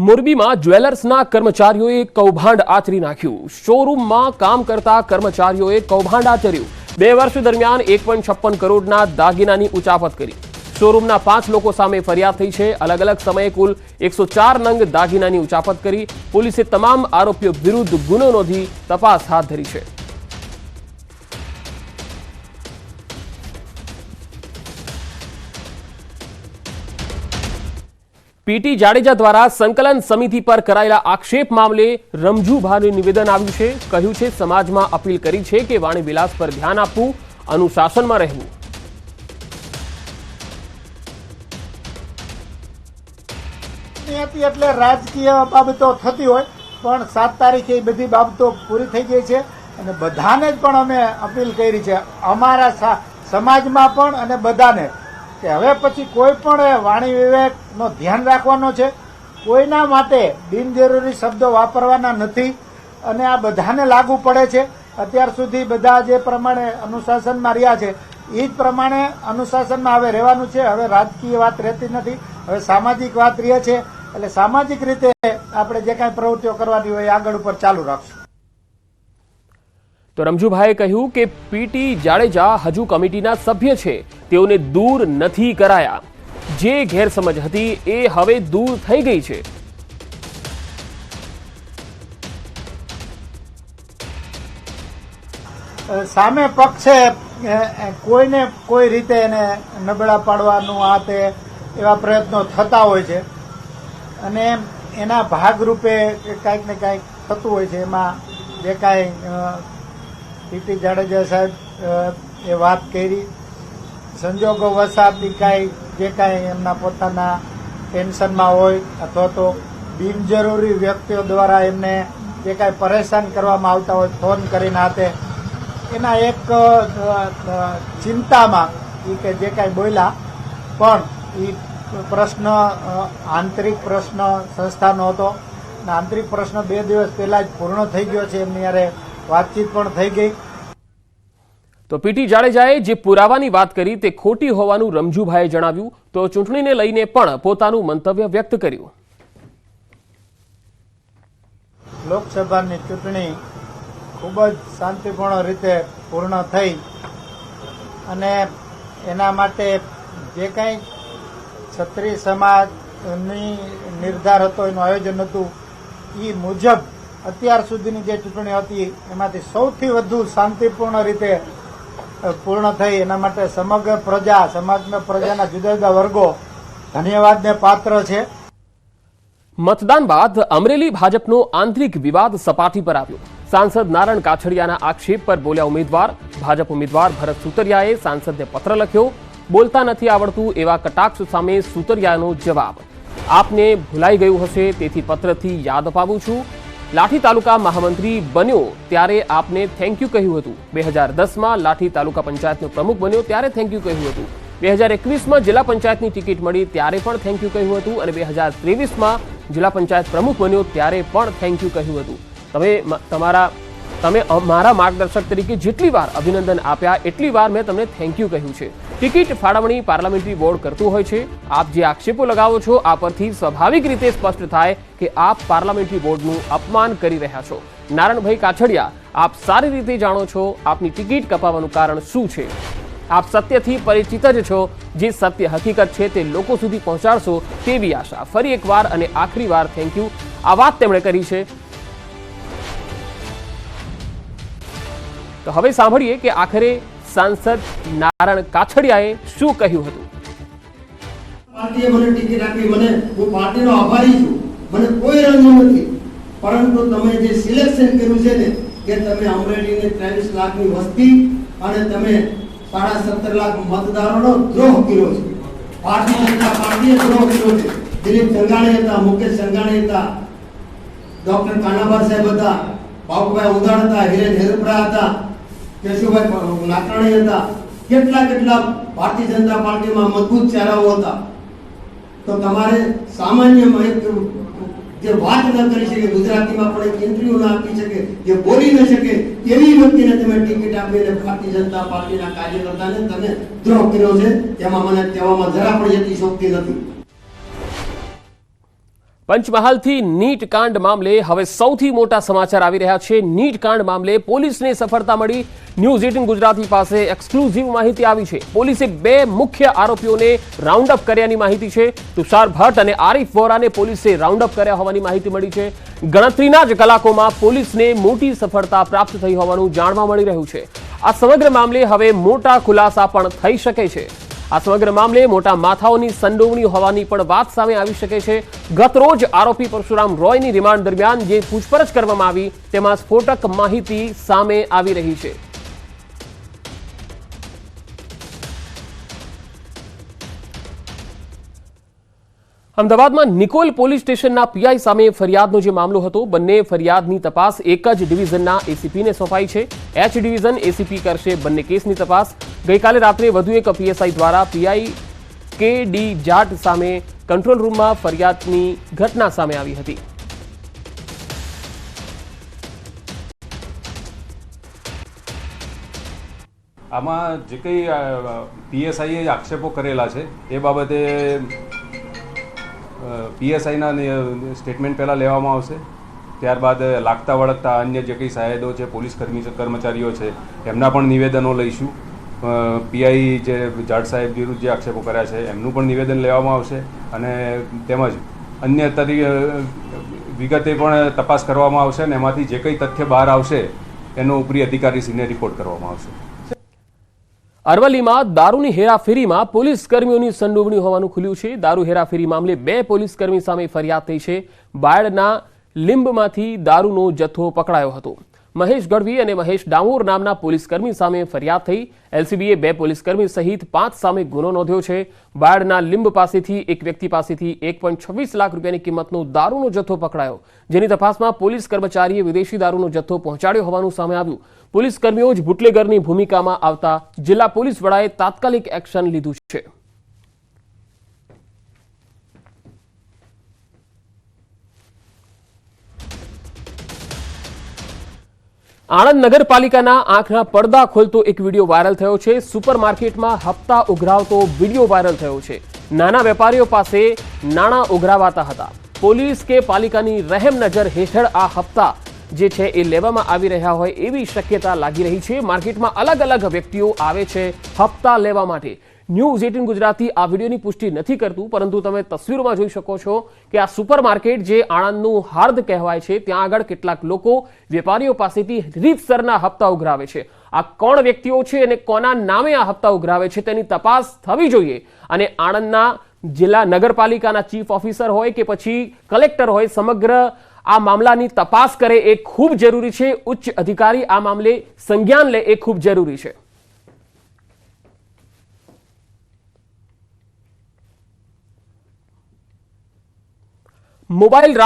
મોરબીમાં જ્વેલર્સના કર્મચારીઓએ કૌભાંડ આચરી નાખ્યું. શોરૂમમાં કામ કરતા કર્મચારીઓએ કૌભાંડ આચર્યું. બે વર્ષ દરમિયાન એક કરોડના દાગીનાની ઉચાપત કરી. શોરૂમના પાંચ લોકો સામે ફરિયાદ થઈ છે. અલગ અલગ સમયે કુલ એકસો ચાર નંગ દાગીનાની ઉચાપત કરી. પોલીસે તમામ આરોપીઓ વિરુદ્ધ ગુનો નોંધી તપાસ હાથ ધરી છે. પીટી જાડેજા દ્વારા સંકલન સમિતિ પર કરાયેલા આક્ષેપ મામલે રમજુભાનું નિવેદન આવ્યું છે. કહ્યું છે, સમાજમાં અપીલ કરી છે કે વાણી વિલાસ પર ધ્યાન આપવું, અનુશાસનમાં રહેવું. એટલે રાજકીય બાબતો થતી હોય, પણ સાત તારીખે એ બધી બાબતો પૂરી થઈ ગઈ છે અને બધાને જ પણ અમે અપીલ કરી છે. અમારા સમાજમાં પણ અને બધાને. કે હવે પછી કોઈ પણ વાણી વિવેકનો ધ્યાન રાખવાનો છે. કોઈના માટે બિનજરૂરી શબ્દો વાપરવાના નથી અને આ બધાને લાગુ પડે છે. અત્યાર સુધી બધા જે પ્રમાણે અનુશાસનમાં રહ્યા છે એ જ પ્રમાણે અનુશાસનમાં હવે રહેવાનું છે. હવે રાજકીય વાત રહેતી નથી. હવે સામાજિક વાત રહે છે. એટલે સામાજિક રીતે આપણે જે કાંઈ પ્રવૃત્તિઓ કરવાની હોય આગળ ઉપર ચાલુ રાખશું. તો રમજુભાઈએ કહ્યું કે પીટી જાડેજા હજુ કમિટીના સભ્ય છે. તેઓને દૂર નથી કરાયા. જે ગેરસમજ હતી એ હવે દૂર થઈ ગઈ છે. સામે પક્ષે કોઈને કોઈ રીતે એને નબળા પાડવાનું આ તે એવા પ્રયત્નો થતા હોય છે. અને એના ભાગરૂપે કાંઈક ને કાંઈક થતું હોય છે, એમાં જે કાંઈ પીટી જાડેજા સાહેબ એ વાત કરી. સંજોગો વસાતી કાંઈ, જે કાંઈ એમના પોતાના ટેન્શનમાં હોય અથવા તો બિનજરૂરી વ્યક્તિઓ દ્વારા એમને જે કાંઈ પરેશાન કરવામાં આવતા હોય, ફોન કરીને હાથે, એના એક ચિંતામાં એ કે જે કાંઈ બોલ્યા, પણ એ પ્રશ્ન આંતરિક પ્રશ્ન સંસ્થાનો હતો. આંતરિક પ્રશ્ન બે દિવસ પહેલાં જ પૂર્ણ થઈ ગયો છે એમની યારે વાતચીત પણ થઈ ગઈ. તો પીટી જાડેજાએ જે પુરાવાની વાત કરી તે ખોટી હોવાનું રમજુભાઈએ જણાવ્યું. તો ચૂંટણીને લઈને પણ પોતાનું મંતવ્ય વ્યક્ત કર્યું. લોકસભાની ચૂંટણી ખૂબ જ શાંતિપૂર્ણ રીતે પૂર્ણ થઈ અને એના માટે જે કાંઈ ક્ષત્રિય સમાજની નિર્ધાર હતો એનું આયોજન હતું એ મુજબ અત્યાર સુધીની જે ચૂંટણી હતી, એમાંથી સૌથી વધુ શાંતિપૂર્ણ રીતે પૂર્ણ થઈ. એના માટે સમગ્ર પ્રજા, સમાજના પ્રજાના જુદા જુદા વર્ગો ધન્યવાદને પાત્ર છે. મતદાન બાદ અમરેલી ભાજપનો આંતરિક વિવાદ સપાટી પર આવ્યો. સાંસદ નારણ કાછડિયાના આક્ષેપ પર બોલ્યા ઉમેદવાર. ભાજપ ઉમેદવાર ભરત સુતરિયાએ સાંસદને પત્ર લખ્યો, બોલતા નથી આવડતું એવા કટાક્ષ સામે સુતરિયાનો જવાબ. આપને ભૂલાઈ ગયું હશે, તેથી પત્રથી યાદ અપાવું છું. લાઠી તાલુકા મહામંત્રી બન્યો ત્યારે આપને થેન્ક યુ કહ્યું હતું. બે હજાર દસમાં લાઠી તાલુકા પંચાયતનો પ્રમુખ બન્યો ત્યારે થેન્ક યુ કહ્યું હતું. બે હજાર એકવીસમાં જિલ્લા પંચાયતની ટિકિટ મળી ત્યારે પણ થેન્ક યુ કહ્યું હતું અને બે હજાર ત્રેવીસમાં જિલ્લા પંચાયત પ્રમુખ બન્યો ત્યારે પણ થેન્ક યુ કહ્યું હતું. તમે તમારા, તમે મારા માર્ગદર્શક તરીકે જેટલી વાર અભિનંદન આપ્યા, એટલી વાર મેં તમને થેન્ક યુ કહ્યું છે. ટિકિટ ફાળવણી પાર્લામેન્ટરી બોર્ડ કરતું હોય છે. આપ જે આક્ષેપો લગાવો છો, આ પરથી સ્વાભાવિક રીતે સ્પષ્ટ થાય કે આપ પાર્લામેન્ટરી બોર્ડનું અપમાન કરી રહ્યા છો. નારણભાઈ કાછડિયા, આપ સારી રીતે જાણો છો આપની ટિકિટ કપાવવાનું કારણ શું છે? આપ સત્યથી પરિચિત જ છો. જે સત્ય હકીકત છે તે લોકો સુધી પહોંચાડશો તેવી આશા. ફરી એકવાર અને આખરી વાર થેન્ક યુ આ વાત તેમણે કરી છે. તો હવે સાંભળીએ કે આખરે સાંસદ નારાયણ કાછડિયાએ શું કહ્યું હતું? પાર્ટીએ મને ટિકિટ આપી મને હું પાર્ટીનો આભારી છું. મને કોઈ રંજ નથી. પરંતુ તમે જે સિલેક્શન કર્યું છે ને, કે તમે અમરેલીને ત્રેવીસ લાખની વસ્તી અને તમે સાડા સત્તર લાખ મતદારોનો દ્રોહ કર્યો છે. ભારતીય જનતા પાર્ટીએ દ્રોહ કર્યો છે. દિલીપ સંઘાણી હતા, મુકેશ સંઘાણી હતા, ડોક્ટર કાનાભાઈ સાહેબ હતા બાબુભાઈ ઉદાણ હતા, હિરેન હેરપરા હતા કેશુભાઈ નાકરાણી હતા. કેટલા કેટલા ભારતીય જનતા પાર્ટીમાં મજબૂત ચહેરાઓ હતા. તો તમારે સામાન્ય જે વાત ન કરી શકે, ગુજરાતીમાં પણ એક ઇન્ટરવ્યુ ના આપી શકે, જે બોલી ન શકે એવી વ્યક્તિને તમે ટિકિટ આપીને ભારતીય જનતા પાર્ટીના કાર્યકર્તાને તમે દ્રોહ કર્યો છે તેમાં મને કહેવામાં જરા પણ યતિશોક્તિ નથી. પંચમહાલથી નીટ કાંડ મામલે હવે સૌથી મોટા સમાચાર આવી રહ્યા છે. નીટ કાંડ મામલે પોલીસને સફળતા મળી. ન્યૂઝ એટીન ગુજરાતી પાસે એક્સક્લુઝિવ માહિતી આવી છે. પોલીસે બે મુખ્ય આરોપીઓને રાઉન્ડ અપ કર્યાની માહિતી છે. તુષાર ભટ્ટ અને આરિફ વોરાને પોલીસે રાઉન્ડ અપ કર્યા હોવાની માહિતી મળી છે. ગણતરીના જ કલાકોમાં પોલીસને મોટી સફળતા પ્રાપ્ત થઈ હોવાનું જાણવા મળી રહ્યું છે. આ સમગ્ર મામલે હવે મોટા ખુલાસા પણ થઈ શકે છે. આ સમગ્ર મામલે મોટા માથાઓની સંડોવણી હોવાની પણ વાત સામે આવી શકે છે. ગત રોજ આરોપી પરશુરામ રોયની રિમાન્ડ દરમિયાન જે પૂછપરછ કરવામાં આવી તેમાં સ્ફોટક માહિતી સામે આવી રહી છે. અમદાવાદમાં નિકોલ પોલીસ સ્ટેશનના પીઆઈ સામે ફરિયાદનો જે મામલો હતો, બંને ફરિયાદની તપાસ એક જ ડિવિઝનના એસીપીને સોંપાઈ છે. એચ ડિવિઝન એસીપી કરશે બંને કેસની તપાસ. ગઈકાલે રાત્રે વધુ એક પીએસઆઈ દ્વારા પીઆઈ કે ડી જાટ સામે કંટ્રોલ રૂમમાં ફરિયાદની ઘટના સામે આવી હતી. આમાં જે કંઈ પીએસઆઈએ આક્ષેપો કરેલા છે, એ બાબતે પીએસઆઈના સ્ટેટમેન્ટ પહેલાં લેવામાં આવશે. ત્યારબાદ લાગતા વળગતા અન્ય જે કંઈ સાહેદો છે, પોલીસ કર્મી, કર્મચારીઓ છે, એમના પણ નિવેદનો લઈશું. પીઆઈ જે જાડ સાહેબ વિરુદ્ધ જે આક્ષેપો કર્યા છે, એમનું પણ નિવેદન લેવામાં આવશે અને તેમજ અન્ય તરીકે વિગતે પણ તપાસ કરવામાં આવશે અને એમાંથી જે કંઈ તથ્ય બહાર આવશે, એનો ઉપરી અધિકારીશ્રીને રિપોર્ટ કરવામાં આવશે. અરવલ્લીમાં દારૂની હેરાફેરીમાં પોલીસ કર્મીઓની સંડોવણી હોવાનું ખુલ્યું છે. દારૂ હેરાફેરી મામલે બે પોલીસ કર્મી સામે ફરિયાદ થઈ છે. બાયડના લીંબમાંથી દારૂનો જથ્થો પકડાયો હતો. મહેશ ગઢવી અને મહેશ ડામોર નામના પોલીસકર્મી સામે ફરિયાદ થઈ. એલસીબીએ બે પોલીસકર્મી સહિત પાંચ સામે ગુનો નોંધ્યો છે. બાયડના લીંબ પાસેથી એક વ્યક્તિ પાસેથી એક પોઈન્ટ છવ્વીસ લાખ રૂપિયાની કિંમતનો દારૂનો જથ્થો પકડાયો. જેની તપાસમાં પોલીસ કર્મચારીએ વિદેશી દારૂનો જથ્થો પહોંચાડ્યો હોવાનું સામે આવ્યું. પોલીસ કર્મીઓ જ બુટલેગરની ભૂમિકામાં આવતા જિલ્લા પોલીસ વડાએ તાત્કાલિક એક્શન લીધું છે. આણંદ નગરપાલિકાના આંખના પડદા ખોલતો એક વીડિયો વાયરલ થયો છે. સુપરમાર્કેટમાં હપ્તા ઉઘરાવતો વીડિયો વાયરલ થયો છે. નાના વેપારીઓ પાસે નાણાં ઉઘરાવાતા હતા. પોલીસ કે પાલિકાની રહેમ નજર હેઠળ આ હપ્તા જે છે એ લેવામાં આવી રહ્યા હોય એવી શક્યતા લાગી રહી છે. માર્કેટમાં અલગ અલગ વ્યક્તિઓ આવે છે હપ્તા લેવા માટે. ન્યૂઝ એટીન ગુજરાતી આ વિડીયોની પુષ્ટિ નથી કરતું, પરંતુ તમે તસવીરોમાં જોઈ શકો છો કે આ સુપરમાર્કેટ જે આણંદનું હાર્દ કહેવાય છે, ત્યાં આગળ કેટલાક લોકો વેપારીઓ પાસેથી રીતસરના હપ્તા ઉઘરાવે છે. આ કોણ વ્યક્તિઓ છે અને કોના નામે આ હપ્તા ઉઘરાવે છે તેની તપાસ થવી જોઈએ. અને આણંદના જિલ્લા નગરપાલિકાના ચીફ ઓફિસર હોય કે પછી કલેક્ટર હોય, સમગ્ર આ મામલાની તપાસ કરે એ ખૂબ જરૂરી છે. ઉચ્ચ અધિકારી આ મામલે સંજ્ઞાન લે એ ખૂબ જરૂરી છે. મોબાઈલ